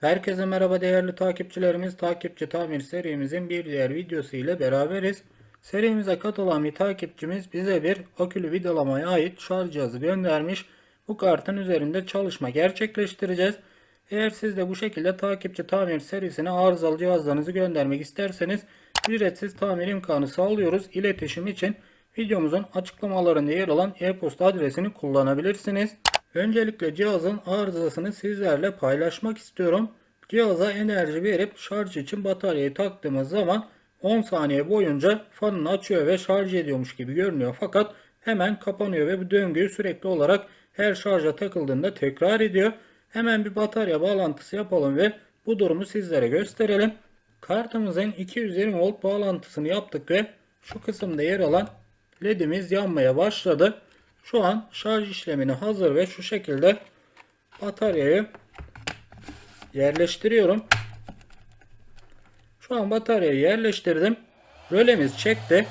Herkese merhaba değerli takipçilerimiz. Takipçi tamir serimizin bir diğer videosu ile beraberiz. Serimize katılan bir takipçimiz bize bir akülü vidalamaya ait şarj cihazı göndermiş. Bu kartın üzerinde çalışma gerçekleştireceğiz. Eğer siz de bu şekilde takipçi tamir serisine arızalı cihazlarınızı göndermek isterseniz ücretsiz tamir imkanı sağlıyoruz. İletişim için videomuzun açıklamalarında yer alan e-posta adresini kullanabilirsiniz. Öncelikle cihazın arızasını sizlerle paylaşmak istiyorum. Cihaza enerji verip şarj için bataryayı taktığımız zaman 10 saniye boyunca fanını açıyor ve şarj ediyormuş gibi görünüyor. Fakat hemen kapanıyor ve bu döngüyü sürekli olarak her şarja takıldığında tekrar ediyor. Hemen bir batarya bağlantısı yapalım ve bu durumu sizlere gösterelim. Kartımızın 220 volt bağlantısını yaptık ve şu kısımda yer alan ledimiz yanmaya başladı. Şu an şarj işlemine hazır ve şu şekilde bataryayı yerleştiriyorum. Şu an bataryayı yerleştirdim. Rölemiz çekti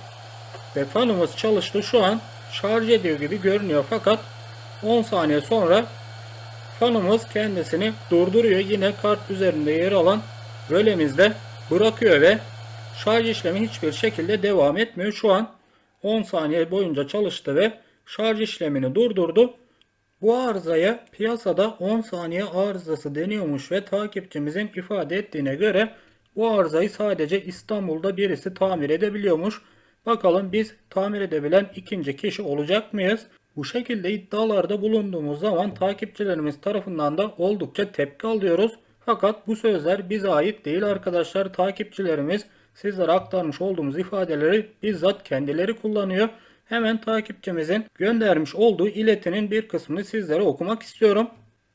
ve fanımız çalıştı. Şu an şarj ediyor gibi görünüyor fakat 10 saniye sonra fanımız kendisini durduruyor. Yine kart üzerinde yer alan rölemizde bırakıyor ve şarj işlemi hiçbir şekilde devam etmiyor. Şu an 10 saniye boyunca çalıştı ve şarj işlemini durdurdu. Bu arızaya piyasada 10 saniye arızası deniyormuş ve takipçimizin ifade ettiğine göre bu arızayı sadece İstanbul'da birisi tamir edebiliyormuş. Bakalım biz tamir edebilen ikinci kişi olacak mıyız? Bu şekilde iddialarda bulunduğumuz zaman takipçilerimiz tarafından da oldukça tepki alıyoruz. Fakat bu sözler bize ait değil arkadaşlar. Takipçilerimiz sizlere aktarmış olduğumuz ifadeleri bizzat kendileri kullanıyor. Hemen takipçimizin göndermiş olduğu iletinin bir kısmını sizlere okumak istiyorum.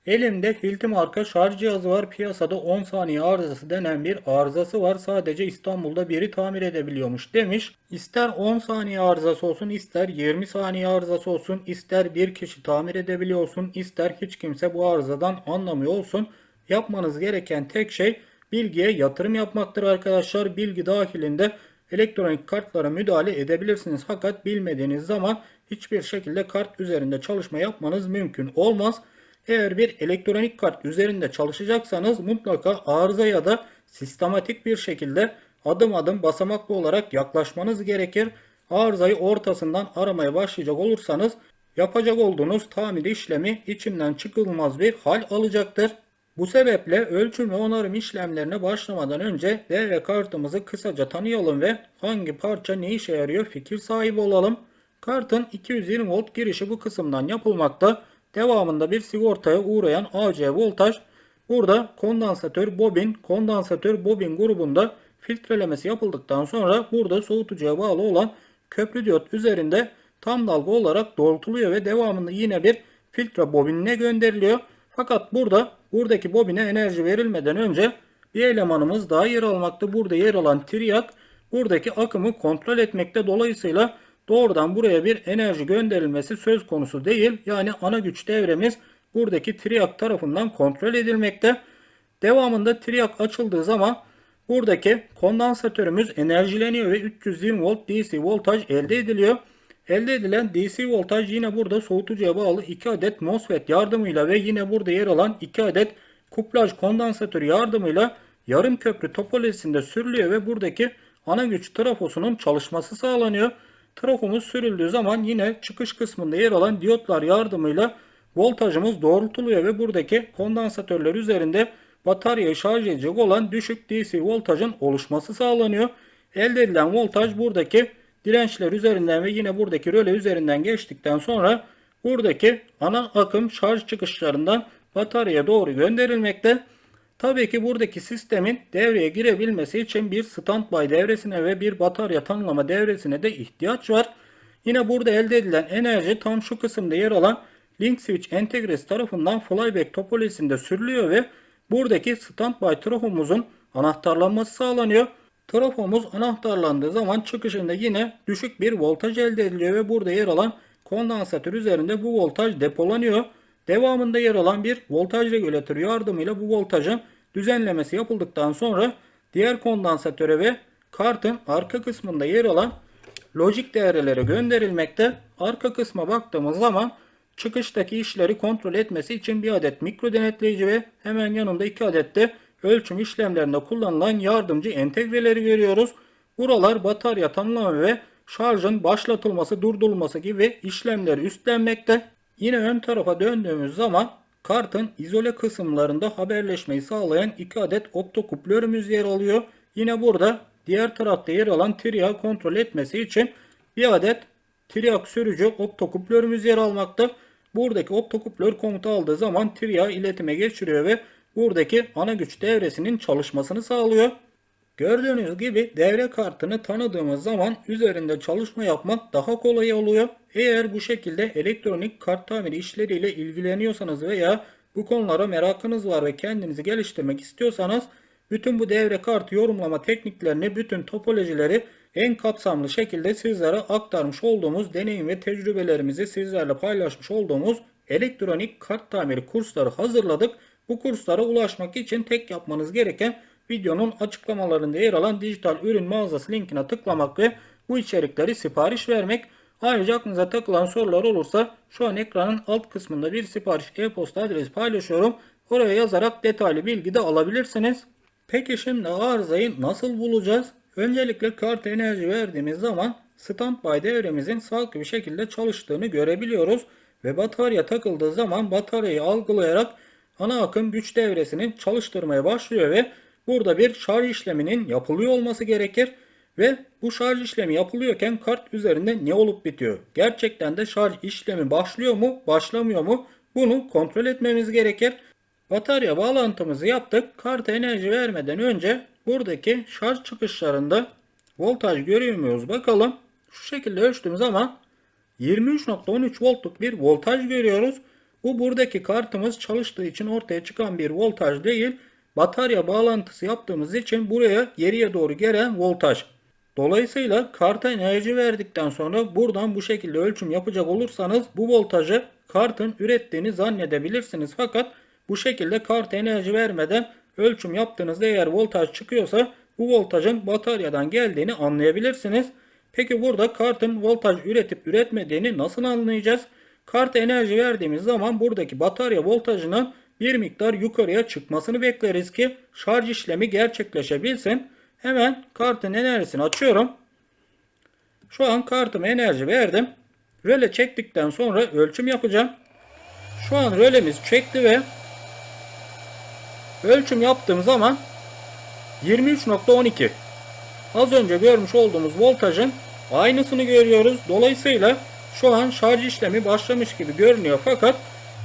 Elimde Hilti marka şarj cihazı var. Piyasada 10 saniye arızası denen bir arızası var. Sadece İstanbul'da biri tamir edebiliyormuş demiş. İster 10 saniye arızası olsun, ister 20 saniye arızası olsun, ister bir kişi tamir edebiliyorsun, ister hiç kimse bu arızadan anlamıyor olsun. Yapmanız gereken tek şey bilgiye yatırım yapmaktır arkadaşlar. Bilgi dahilinde elektronik kartlara müdahale edebilirsiniz. Fakat bilmediğiniz zaman hiçbir şekilde kart üzerinde çalışma yapmanız mümkün olmaz. Eğer bir elektronik kart üzerinde çalışacaksanız mutlaka arıza ya da sistematik bir şekilde adım adım basamaklı olarak yaklaşmanız gerekir. Arızayı ortasından aramaya başlayacak olursanız yapacak olduğunuz tamir işlemi içinden çıkılmaz bir hal alacaktır. Bu sebeple ölçüm ve onarım işlemlerine başlamadan önce devre kartımızı kısaca tanıyalım ve hangi parça ne işe yarıyor fikir sahibi olalım. Kartın 220 volt girişi bu kısımdan yapılmakta. Devamında bir sigortaya uğrayan AC voltaj. Burada kondansatör bobin, kondansatör bobin grubunda filtrelemesi yapıldıktan sonra burada soğutucuya bağlı olan köprü diyot üzerinde tam dalga olarak doğrultuluyor ve devamında yine bir filtre bobinine gönderiliyor. Fakat burada buradaki bobine enerji verilmeden önce bir elemanımız daha yer almakta. Burada yer alan triyak buradaki akımı kontrol etmekte. Dolayısıyla doğrudan buraya bir enerji gönderilmesi söz konusu değil. Yani ana güç devremiz buradaki triyak tarafından kontrol edilmekte. Devamında triyak açıldığı zaman buradaki kondansatörümüz enerjileniyor ve 320 volt DC voltaj elde ediliyor. Elde edilen DC voltaj yine burada soğutucuya bağlı 2 adet MOSFET yardımıyla ve yine burada yer alan 2 adet kuplaj kondansatörü yardımıyla yarım köprü topolojisinde sürülüyor ve buradaki ana güç trafosunun çalışması sağlanıyor. Trafomuz sürüldüğü zaman yine çıkış kısmında yer alan diyotlar yardımıyla voltajımız doğrultuluyor ve buradaki kondansatörler üzerinde bataryayı şarj edecek olan düşük DC voltajın oluşması sağlanıyor. Elde edilen voltaj buradaki dirençler üzerinden ve yine buradaki röle üzerinden geçtikten sonra buradaki ana akım şarj çıkışlarından bataryaya doğru gönderilmekte. Tabii ki buradaki sistemin devreye girebilmesi için bir standby devresine ve bir batarya tanımlama devresine de ihtiyaç var. Yine burada elde edilen enerji tam şu kısımda yer alan Link Switch entegresi tarafından flyback topolojisinde sürülüyor ve buradaki standby trafomuzun anahtarlanması sağlanıyor. Trafomuz anahtarlandığı zaman çıkışında yine düşük bir voltaj elde ediliyor ve burada yer alan kondansatör üzerinde bu voltaj depolanıyor. Devamında yer alan bir voltaj regülatörü yardımıyla bu voltajın düzenlemesi yapıldıktan sonra diğer kondansatöre ve kartın arka kısmında yer alan lojik devrelere gönderilmekte. Arka kısma baktığımız zaman çıkıştaki işleri kontrol etmesi için bir adet mikro denetleyici ve hemen yanında iki adet de ölçüm işlemlerinde kullanılan yardımcı entegreleri görüyoruz. Buralar batarya tanımlama ve şarjın başlatılması, durdurulması gibi işlemleri üstlenmekte. Yine ön tarafa döndüğümüz zaman kartın izole kısımlarında haberleşmeyi sağlayan iki adet optokuplörümüz yer alıyor. Yine burada diğer tarafta yer alan triyağı kontrol etmesi için bir adet triyak sürücü optokuplörümüz yer almakta. Buradaki optokuplör komutu aldığı zaman triyağı iletime geçiriyor ve buradaki ana güç devresinin çalışmasını sağlıyor. Gördüğünüz gibi devre kartını tanıdığımız zaman üzerinde çalışma yapmak daha kolay oluyor. Eğer bu şekilde elektronik kart tamiri işleriyle ilgileniyorsanız veya bu konulara merakınız var ve kendinizi geliştirmek istiyorsanız bütün bu devre kartı yorumlama tekniklerini, bütün topolojileri en kapsamlı şekilde sizlere aktarmış olduğumuz deneyim ve tecrübelerimizi sizlerle paylaşmış olduğumuz elektronik kart tamiri kursları hazırladık. Bu kurslara ulaşmak için tek yapmanız gereken videonun açıklamalarında yer alan dijital ürün mağazası linkine tıklamak ve bu içerikleri sipariş vermek. Ayrıca aklınıza takılan sorular olursa şu an ekranın alt kısmında bir sipariş e-posta adresi paylaşıyorum. Oraya yazarak detaylı bilgi de alabilirsiniz. Peki şimdi arızayı nasıl bulacağız? Öncelikle kart enerji verdiğimiz zaman standby devremizin sağlıklı bir şekilde çalıştığını görebiliyoruz. Ve batarya takıldığı zaman bataryayı algılayarak ana akım güç devresini çalıştırmaya başlıyor ve burada bir şarj işleminin yapılıyor olması gerekir. Ve bu şarj işlemi yapılıyorken kart üzerinde ne olup bitiyor? Gerçekten de şarj işlemi başlıyor mu, başlamıyor mu? Bunu kontrol etmemiz gerekir. Batarya bağlantımızı yaptık. Karta enerji vermeden önce buradaki şarj çıkışlarında voltaj görüyor muyuz bakalım. Şu şekilde ölçtüğüm zaman 23.13 voltluk bir voltaj görüyoruz. Bu buradaki kartımız çalıştığı için ortaya çıkan bir voltaj değil. Batarya bağlantısı yaptığımız için buraya geriye doğru gelen voltaj. Dolayısıyla karta enerji verdikten sonra buradan bu şekilde ölçüm yapacak olursanız bu voltajı kartın ürettiğini zannedebilirsiniz. Fakat bu şekilde kart enerji vermeden ölçüm yaptığınızda eğer voltaj çıkıyorsa bu voltajın bataryadan geldiğini anlayabilirsiniz. Peki burada kartın voltaj üretip üretmediğini nasıl anlayacağız? Kart enerji verdiğimiz zaman buradaki batarya voltajının bir miktar yukarıya çıkmasını bekleriz ki şarj işlemi gerçekleşebilsin. Hemen kartın enerjisini açıyorum. Şu an kartıma enerji verdim. Röle çektikten sonra ölçüm yapacağım. Şu an rölemiz çekti ve ölçüm yaptığım zaman 23.12 az önce görmüş olduğumuz voltajın aynısını görüyoruz. Dolayısıyla şu an şarj işlemi başlamış gibi görünüyor fakat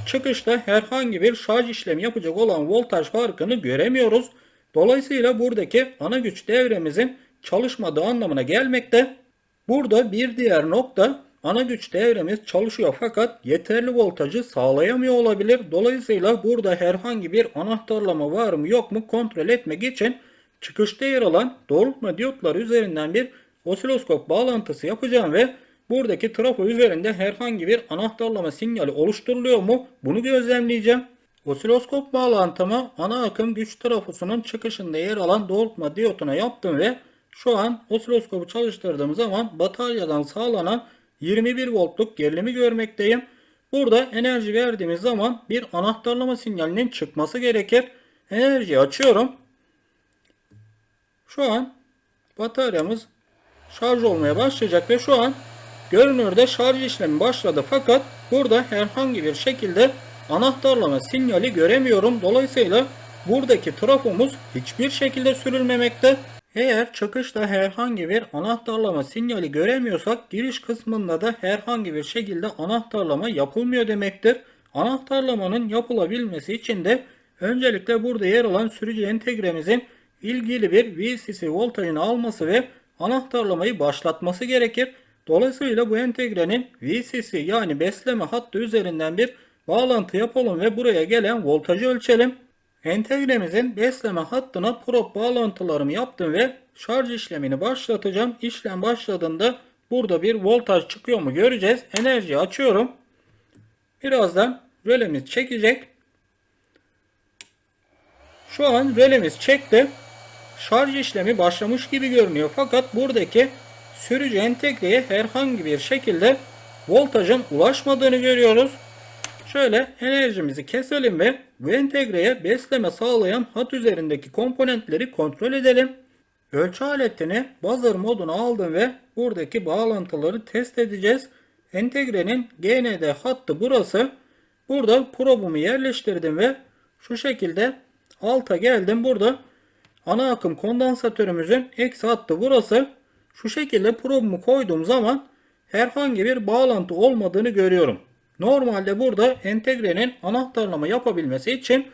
çıkışta herhangi bir şarj işlemi yapacak olan voltaj farkını göremiyoruz. Dolayısıyla buradaki ana güç devremizin çalışmadığı anlamına gelmekte. Burada bir diğer nokta ana güç devremiz çalışıyor fakat yeterli voltajı sağlayamıyor olabilir. Dolayısıyla burada herhangi bir anahtarlama var mı yok mu kontrol etmek için çıkışta yer alan doğrultma diyotları üzerinden bir osiloskop bağlantısı yapacağım ve buradaki trafo üzerinde herhangi bir anahtarlama sinyali oluşturuluyor mu bunu gözlemleyeceğim. Osiloskop bağlantımı ana akım güç trafosunun çıkışında yer alan doğrultma diyotuna yaptım ve şu an osiloskopu çalıştırdığım zaman bataryadan sağlanan 21 voltluk gerilimi görmekteyim. Burada enerji verdiğimiz zaman bir anahtarlama sinyalinin çıkması gerekir. Enerjiyi açıyorum. Şu an bataryamız şarj olmaya başlayacak ve şu an görünürde şarj işlemi başladı fakat burada herhangi bir şekilde anahtarlama sinyali göremiyorum. Dolayısıyla buradaki trafomuz hiçbir şekilde sürülmemekte. Eğer çıkışta herhangi bir anahtarlama sinyali göremiyorsak giriş kısmında da herhangi bir şekilde anahtarlama yapılmıyor demektir. Anahtarlamanın yapılabilmesi için de öncelikle burada yer alan sürücü entegremizin ilgili bir VCC voltajını alması ve anahtarlamayı başlatması gerekir. Dolayısıyla bu entegrenin VCC yani besleme hattı üzerinden bir bağlantı yapalım ve buraya gelen voltajı ölçelim. Entegremizin besleme hattına prop bağlantılarımı yaptım ve şarj işlemini başlatacağım. İşlem başladığında burada bir voltaj çıkıyor mu göreceğiz. Enerjiyi açıyorum. Birazdan rölemiz çekecek. Şu an rölemiz çekti. Şarj işlemi başlamış gibi görünüyor. Fakat buradaki sürücü entegreye herhangi bir şekilde voltajın ulaşmadığını görüyoruz. Şöyle enerjimizi keselim ve entegreye besleme sağlayan hat üzerindeki komponentleri kontrol edelim. Ölçü aletini buzzer moduna aldım ve buradaki bağlantıları test edeceğiz. Entegrenin GND hattı burası. Burada probumu yerleştirdim ve şu şekilde alta geldim. Burada ana akım kondansatörümüzün eksi hattı burası. Şu şekilde probumu koyduğum zaman herhangi bir bağlantı olmadığını görüyorum. Normalde burada entegrenin anahtarlama yapabilmesi için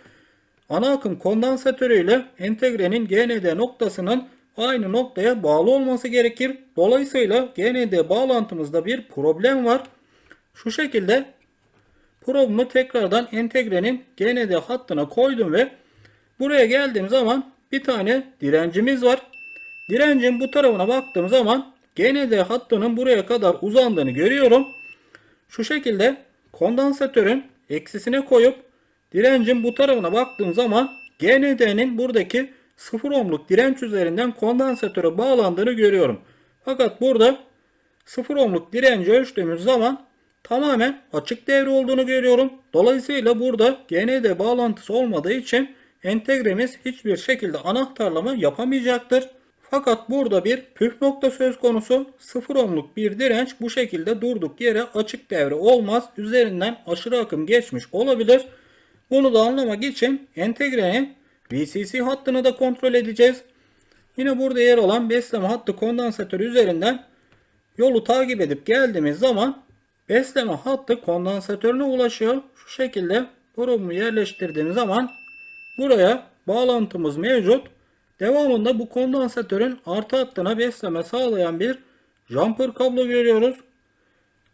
ana akım kondansatörü ile entegrenin GND noktasının aynı noktaya bağlı olması gerekir. Dolayısıyla GND bağlantımızda bir problem var. Şu şekilde probumu tekrardan entegrenin GND hattına koydum ve buraya geldiğim zaman bir tane direncimiz var. Direncin bu tarafına baktığım zaman GND hattının buraya kadar uzandığını görüyorum. Şu şekilde kondansatörün eksisine koyup direncin bu tarafına baktığım zaman GND'nin buradaki 0 ohmluk direnç üzerinden kondansatöre bağlandığını görüyorum. Fakat burada 0 ohmluk direnci ölçtüğümüz zaman tamamen açık devre olduğunu görüyorum. Dolayısıyla burada GND bağlantısı olmadığı için entegremiz hiçbir şekilde anahtarlama yapamayacaktır. Fakat burada bir püf nokta söz konusu 0 ohmluk bir direnç bu şekilde durduk yere açık devre olmaz. Üzerinden aşırı akım geçmiş olabilir. Bunu da anlamak için entegrenin VCC hattını da kontrol edeceğiz. Yine burada yer alan besleme hattı kondansatörü üzerinden yolu takip edip geldiğimiz zaman besleme hattı kondansatörüne ulaşıyor. Şu şekilde probumu yerleştirdiğim zaman buraya bağlantımız mevcut. Devamında bu kondansatörün artı hattına besleme sağlayan bir jumper kablo görüyoruz.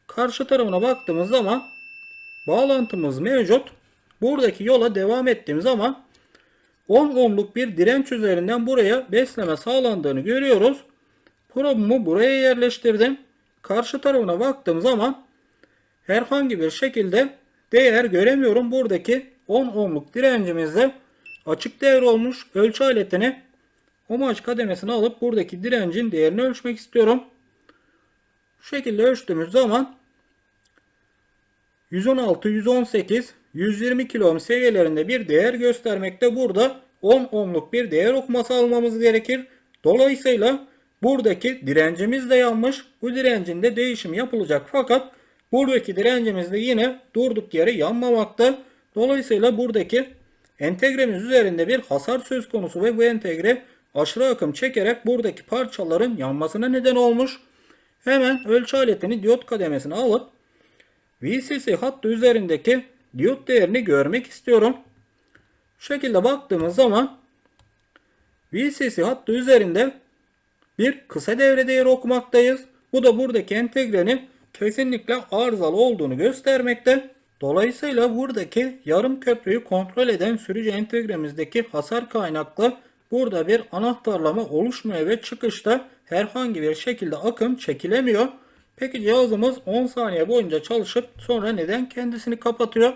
Karşı tarafına baktığımız zaman bağlantımız mevcut. Buradaki yola devam ettiğim zaman 10 ohmluk bir direnç üzerinden buraya besleme sağlandığını görüyoruz. Probumu buraya yerleştirdim. Karşı tarafına baktığım zaman herhangi bir şekilde değer göremiyorum. Buradaki 10 ohmluk direncimizde açık değer olmuş ölçü aletini omaç kademesine alıp buradaki direncin değerini ölçmek istiyorum. Şu şekilde ölçtüğümüz zaman 116, 118, 120 kilo ohm seviyelerinde bir değer göstermekte. Burada 10 ohmluk bir değer okuması almamız gerekir. Dolayısıyla buradaki direncimiz de yanmış. Bu direncin de değişim yapılacak fakat buradaki direncimiz de yine durduk yere yanmamakta. Dolayısıyla buradaki entegremiz üzerinde bir hasar söz konusu ve bu entegre aşırı akım çekerek buradaki parçaların yanmasına neden olmuş. Hemen ölçü aletini diyot kademesine alıp VCC hattı üzerindeki diyot değerini görmek istiyorum. Şu şekilde baktığımız zaman VCC hattı üzerinde bir kısa devre değeri okumaktayız. Bu da buradaki entegrenin kesinlikle arızalı olduğunu göstermekte. Dolayısıyla buradaki yarım köprüyü kontrol eden sürücü entegremizdeki hasar kaynaklı burada bir anahtarlama oluşmuyor ve çıkışta herhangi bir şekilde akım çekilemiyor. Peki cihazımız 10 saniye boyunca çalışıp sonra neden kendisini kapatıyor?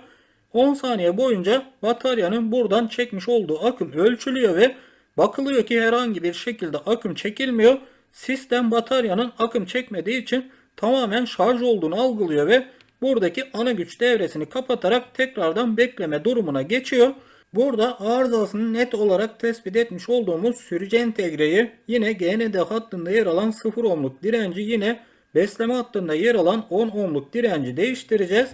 10 saniye boyunca bataryanın buradan çekmiş olduğu akım ölçülüyor ve bakılıyor ki herhangi bir şekilde akım çekilmiyor. Sistem bataryanın akım çekmediği için tamamen şarj olduğunu algılıyor ve buradaki ana güç devresini kapatarak tekrardan bekleme durumuna geçiyor. Burada arızasını net olarak tespit etmiş olduğumuz sürücü entegreyi yine GND hattında yer alan 0 ohmluk direnci yine besleme hattında yer alan 10 ohmluk direnci değiştireceğiz.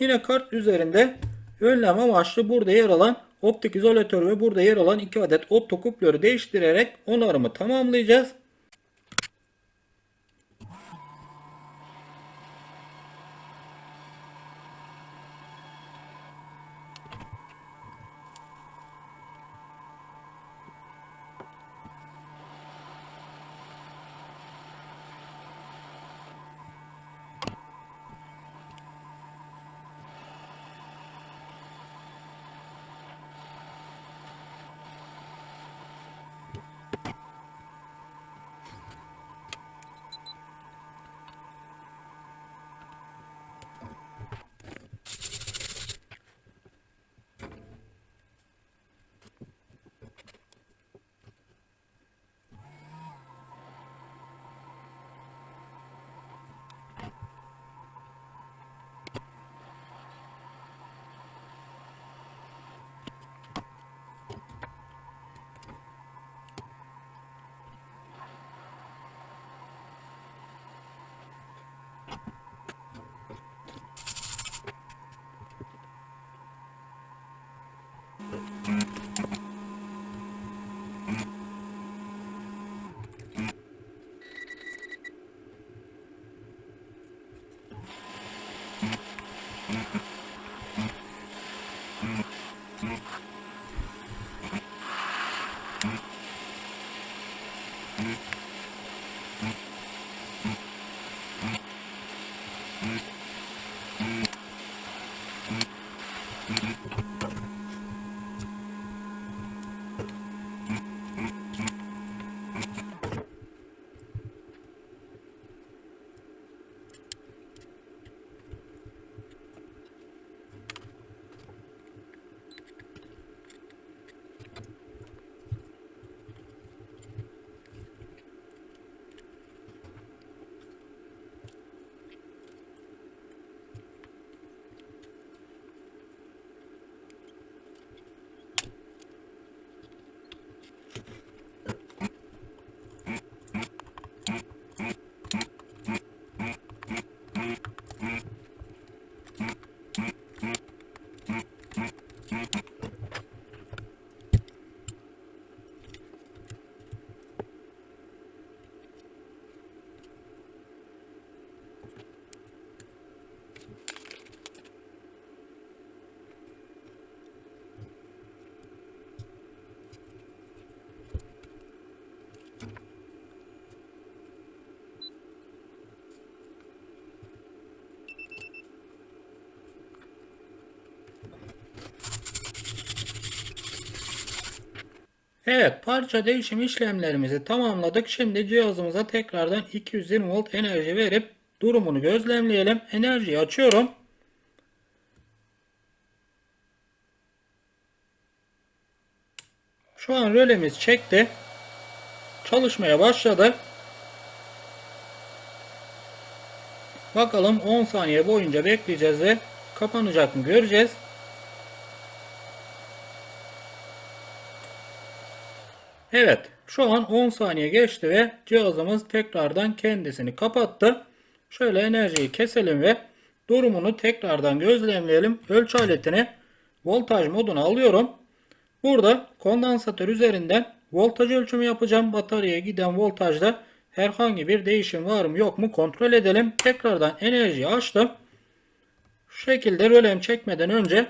Yine kart üzerinde önlem amaçlı burada yer alan optik izolatör ve burada yer alan 2 adet optokuplörü değiştirerek onarımı tamamlayacağız. Evet parça değişim işlemlerimizi tamamladık. Şimdi cihazımıza tekrardan 220 volt enerji verip durumunu gözlemleyelim. Enerjiyi açıyorum. Şu an rölemiz çekti. Çalışmaya başladı. Bakalım 10 saniye boyunca bekleyeceğiz ve kapanacak mı göreceğiz. Evet şu an 10 saniye geçti ve cihazımız tekrardan kendisini kapattı. Şöyle enerjiyi keselim ve durumunu tekrardan gözlemleyelim. Ölçü aletini voltaj moduna alıyorum. Burada kondansatör üzerinden voltaj ölçümü yapacağım. Bataryaya giden voltajda herhangi bir değişim var mı yok mu kontrol edelim. Tekrardan enerjiyi açtım. Şu şekilde rölem çekmeden önce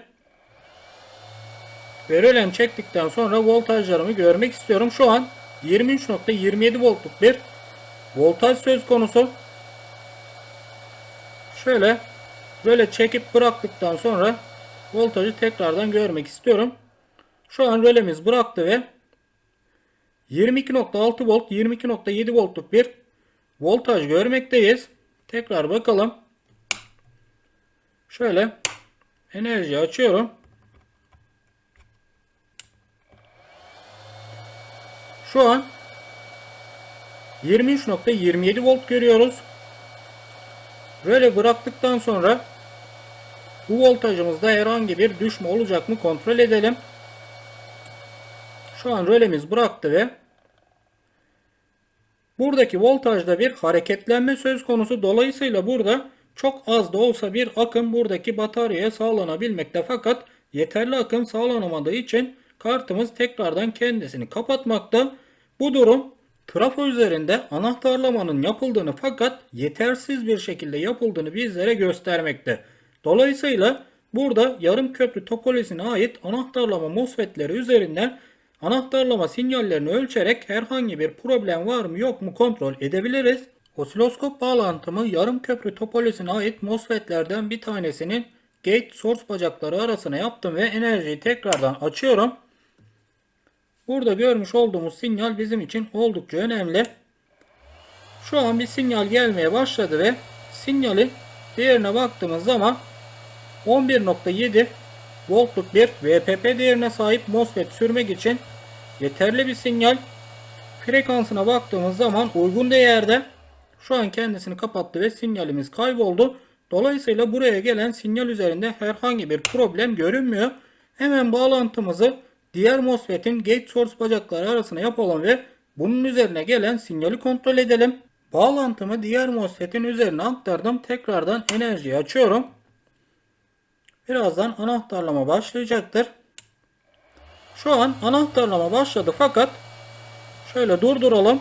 ve rölem çektikten sonra voltajlarımı görmek istiyorum. Şu an 23.27 voltluk bir voltaj söz konusu. Şöyle böyle çekip bıraktıktan sonra voltajı tekrardan görmek istiyorum. Şu an rölemiz bıraktı ve 22.6 volt 22.7 voltluk bir voltaj görmekteyiz. Tekrar bakalım. Şöyle enerji açıyorum. Şu an 23.27 volt görüyoruz. Böyle bıraktıktan sonra bu voltajımızda herhangi bir düşme olacak mı kontrol edelim. Şu an rölemiz bıraktı ve buradaki voltajda bir hareketlenme söz konusu. Dolayısıyla burada çok az da olsa bir akım buradaki bataryaya sağlanabilmekte fakat yeterli akım sağlanamadığı için kartımız tekrardan kendisini kapatmakta. Bu durum trafo üzerinde anahtarlamanın yapıldığını fakat yetersiz bir şekilde yapıldığını bizlere göstermekte. Dolayısıyla burada yarım köprü topolojisine ait anahtarlama MOSFET'leri üzerinden anahtarlama sinyallerini ölçerek herhangi bir problem var mı yok mu kontrol edebiliriz. Osiloskop bağlantımı yarım köprü topolojisine ait MOSFET'lerden bir tanesinin gate source bacakları arasına yaptım ve enerjiyi tekrardan açıyorum. Burada görmüş olduğumuz sinyal bizim için oldukça önemli. Şu an bir sinyal gelmeye başladı ve sinyalin değerine baktığımız zaman 11.7 voltluk bir VPP değerine sahip MOSFET sürmek için yeterli bir sinyal. Frekansına baktığımız zaman uygun değerde. Şu an kendisini kapattı ve sinyalimiz kayboldu. Dolayısıyla buraya gelen sinyal üzerinde herhangi bir problem görünmüyor. Hemen bağlantımızı diğer MOSFET'in gate source bacakları arasına yapalım ve bunun üzerine gelen sinyali kontrol edelim. Bağlantımı diğer MOSFET'in üzerine aktardım. Tekrardan enerjiyi açıyorum. Birazdan anahtarlama başlayacaktır. Şu an anahtarlama başladı fakat şöyle durduralım.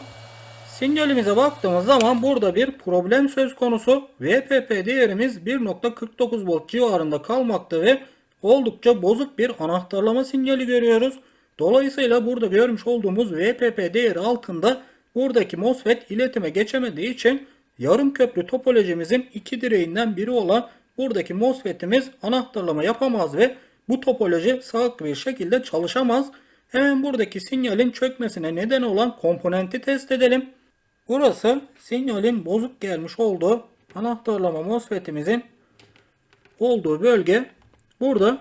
Sinyalimize baktığımız zaman burada bir problem söz konusu. VPP değerimiz 1.49 volt civarında kalmakta ve oldukça bozuk bir anahtarlama sinyali görüyoruz. Dolayısıyla burada görmüş olduğumuz VPP değeri altında buradaki MOSFET iletime geçemediği için yarım köprü topolojimizin iki direğinden biri olan buradaki MOSFET'imiz anahtarlama yapamaz ve bu topoloji sağlıklı bir şekilde çalışamaz. Hemen buradaki sinyalin çökmesine neden olan komponenti test edelim. Burası sinyalin bozuk gelmiş olduğu anahtarlama MOSFET'imizin olduğu bölge. Burada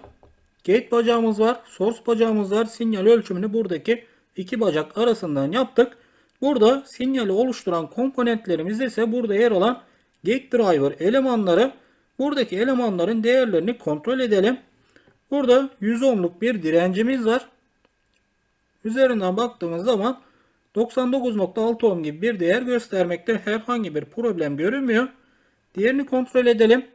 gate bacağımız var, source bacağımız var. Sinyal ölçümünü buradaki iki bacak arasından yaptık. Burada sinyali oluşturan komponentlerimiz ise burada yer alan gate driver elemanları. Buradaki elemanların değerlerini kontrol edelim. Burada 100 ohmluk bir direncimiz var. Üzerinden baktığımız zaman 99.6 ohm gibi bir değer göstermekte herhangi bir problem görünmüyor. Diğerini kontrol edelim.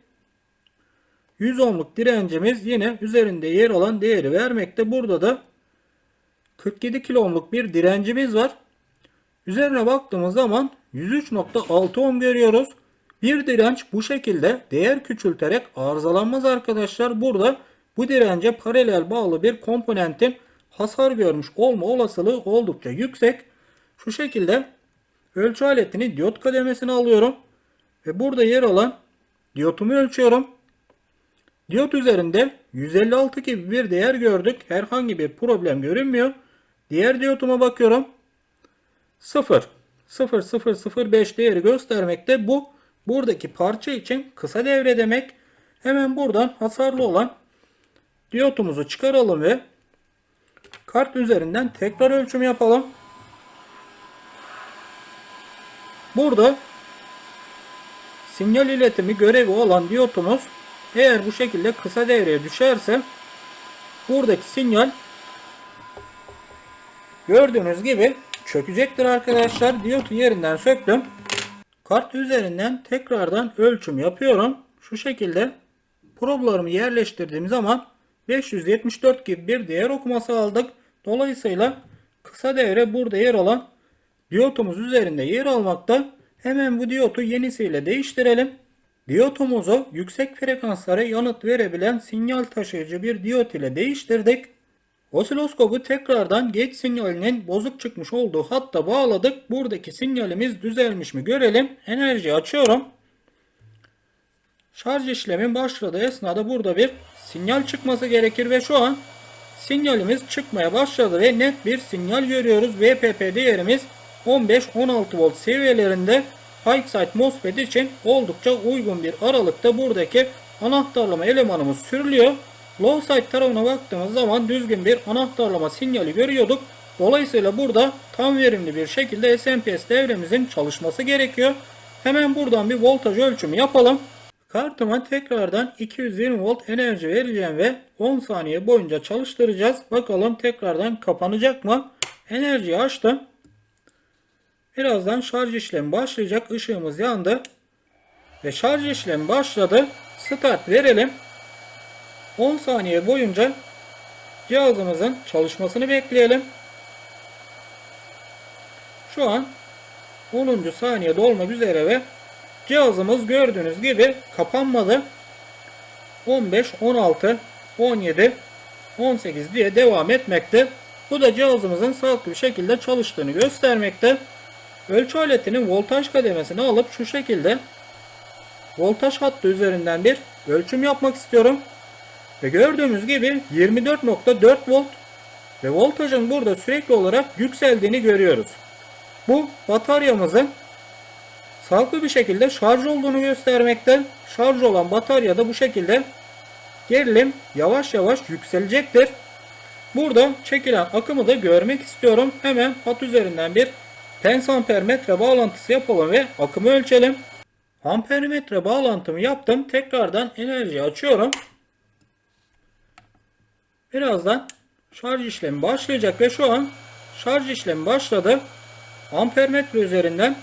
100 ohmluk direncimiz yine üzerinde yer alan değeri vermekte. Burada da 47 kilo ohmluk bir direncimiz var. Üzerine baktığımız zaman 103.6 ohm görüyoruz. Bir direnç bu şekilde değer küçülterek arızalanmaz arkadaşlar. Burada bu dirence paralel bağlı bir komponentin hasar görmüş olma olasılığı oldukça yüksek. Şu şekilde ölçü aletini diyot kademesine alıyorum. Ve burada yer alan diyotumu ölçüyorum. Diyot üzerinde 156 gibi bir değer gördük. Herhangi bir problem görünmüyor. Diğer diyotuma bakıyorum. 0. 0005 değeri göstermekte. Bu buradaki parça için kısa devre demek. Hemen buradan hasarlı olan diyotumuzu çıkaralım ve kart üzerinden tekrar ölçüm yapalım. Burada sinyal iletimi görevi olan diyotumuz eğer bu şekilde kısa devreye düşerse buradaki sinyal gördüğünüz gibi çökecektir arkadaşlar. Diyotu yerinden söktüm. Kart üzerinden tekrardan ölçüm yapıyorum. Şu şekilde problarımı yerleştirdiğim zaman 574 gibi bir değer okuması aldık. Dolayısıyla kısa devre burada yer alan diyotumuz üzerinde yer almakta. Hemen bu diyotu yenisiyle değiştirelim. Diyotumuzu yüksek frekanslara yanıt verebilen sinyal taşıyıcı bir diyot ile değiştirdik. Osiloskopu tekrardan geç sinyalinin bozuk çıkmış olduğu hatta bağladık. Buradaki sinyalimiz düzelmiş mi görelim. Enerji açıyorum. Şarj işlemi başladığı esnada burada bir sinyal çıkması gerekir ve şu an sinyalimiz çıkmaya başladı ve net bir sinyal görüyoruz. VPP değerimiz 15-16 volt seviyelerinde side MOSFET için oldukça uygun bir aralıkta buradaki anahtarlama elemanımız sürülüyor. Low side tarafına baktığımız zaman düzgün bir anahtarlama sinyali görüyorduk. Dolayısıyla burada tam verimli bir şekilde SMPS devremizin çalışması gerekiyor. Hemen buradan bir voltaj ölçümü yapalım. Kartıma tekrardan 220 volt enerji vereceğim ve 10 saniye boyunca çalıştıracağız. Bakalım tekrardan kapanacak mı? Enerjiyi açtım. Birazdan şarj işlemi başlayacak. Işığımız yandı. Ve şarj işlemi başladı. Start verelim. 10 saniye boyunca cihazımızın çalışmasını bekleyelim. Şu an 10. saniye dolmak üzere ve cihazımız gördüğünüz gibi kapanmadı. 15, 16, 17, 18 diye devam etmekte. Bu da cihazımızın sağlıklı bir şekilde çalıştığını göstermekte. Ölçü aletinin voltaj kademesini alıp şu şekilde voltaj hattı üzerinden bir ölçüm yapmak istiyorum. Ve gördüğümüz gibi 24.4 volt ve voltajın burada sürekli olarak yükseldiğini görüyoruz. Bu bataryamızın sağlıklı bir şekilde şarj olduğunu göstermekte. Şarj olan batarya da bu şekilde gerilim yavaş yavaş yükselecektir. Burada çekilen akımı da görmek istiyorum. Hemen hat üzerinden bir Pens ampermetre bağlantısı yapalım ve akımı ölçelim. Ampermetre bağlantımı yaptım. Tekrardan enerji açıyorum. Birazdan şarj işlemi başlayacak ve şu an şarj işlemi başladı. Ampermetre üzerinden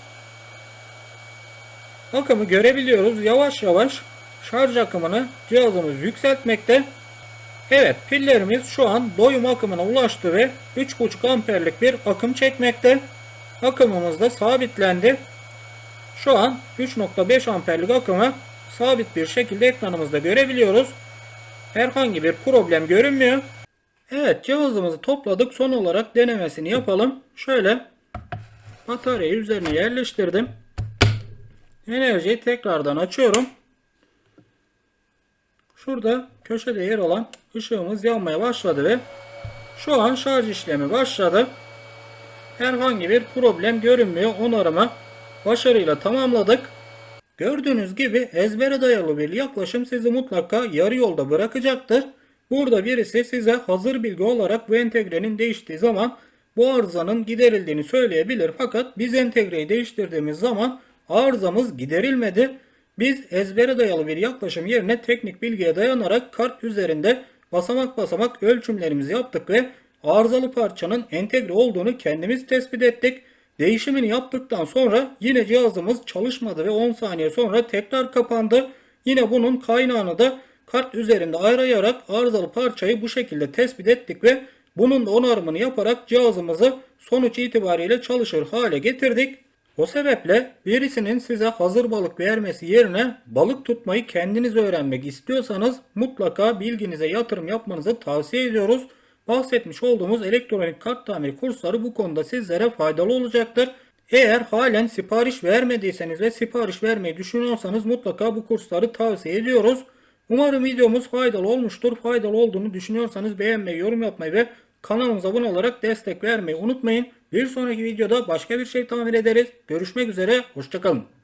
akımı görebiliyoruz. Yavaş yavaş şarj akımını cihazımız yükseltmekte. Evet pillerimiz şu an doyum akımına ulaştı ve 3.5 amperlik bir akım çekmekte. Akımımız da sabitlendi. Şu an 3.5 amperlik akımı sabit bir şekilde ekranımızda görebiliyoruz. Herhangi bir problem görünmüyor. Evet cihazımızı topladık. Son olarak denemesini yapalım. Şöyle bataryayı üzerine yerleştirdim. Enerjiyi tekrardan açıyorum. Şurada köşede yer alan ışığımız yanmaya başladı ve şu an şarj işlemi başladı. Herhangi bir problem görünmüyor. Onarımı başarıyla tamamladık. Gördüğünüz gibi ezbere dayalı bir yaklaşım sizi mutlaka yarı yolda bırakacaktır. Burada birisi size hazır bilgi olarak bu entegrenin değiştiği zaman bu arızanın giderildiğini söyleyebilir. Fakat biz entegreyi değiştirdiğimiz zaman arızamız giderilmedi. Biz ezbere dayalı bir yaklaşım yerine teknik bilgiye dayanarak kart üzerinde basamak basamak ölçümlerimizi yaptık ve arızalı parçanın entegre olduğunu kendimiz tespit ettik. Değişimini yaptıktan sonra yine cihazımız çalışmadı ve 10 saniye sonra tekrar kapandı. Yine bunun kaynağını da kart üzerinde ayrayarak arızalı parçayı bu şekilde tespit ettik ve bunun da onarımını yaparak cihazımızı sonuç itibariyle çalışır hale getirdik. O sebeple birisinin size hazır balık vermesi yerine balık tutmayı kendiniz öğrenmek istiyorsanız mutlaka bilginize yatırım yapmanızı tavsiye ediyoruz. Bahsetmiş olduğumuz elektronik kart tamiri kursları bu konuda sizlere faydalı olacaktır. Eğer halen sipariş vermediyseniz ve sipariş vermeyi düşünüyorsanız mutlaka bu kursları tavsiye ediyoruz. Umarım videomuz faydalı olmuştur. Faydalı olduğunu düşünüyorsanız beğenmeyi, yorum yapmayı ve kanalımıza abone olarak destek vermeyi unutmayın. Bir sonraki videoda başka bir şey tamir ederiz. Görüşmek üzere, hoşçakalın.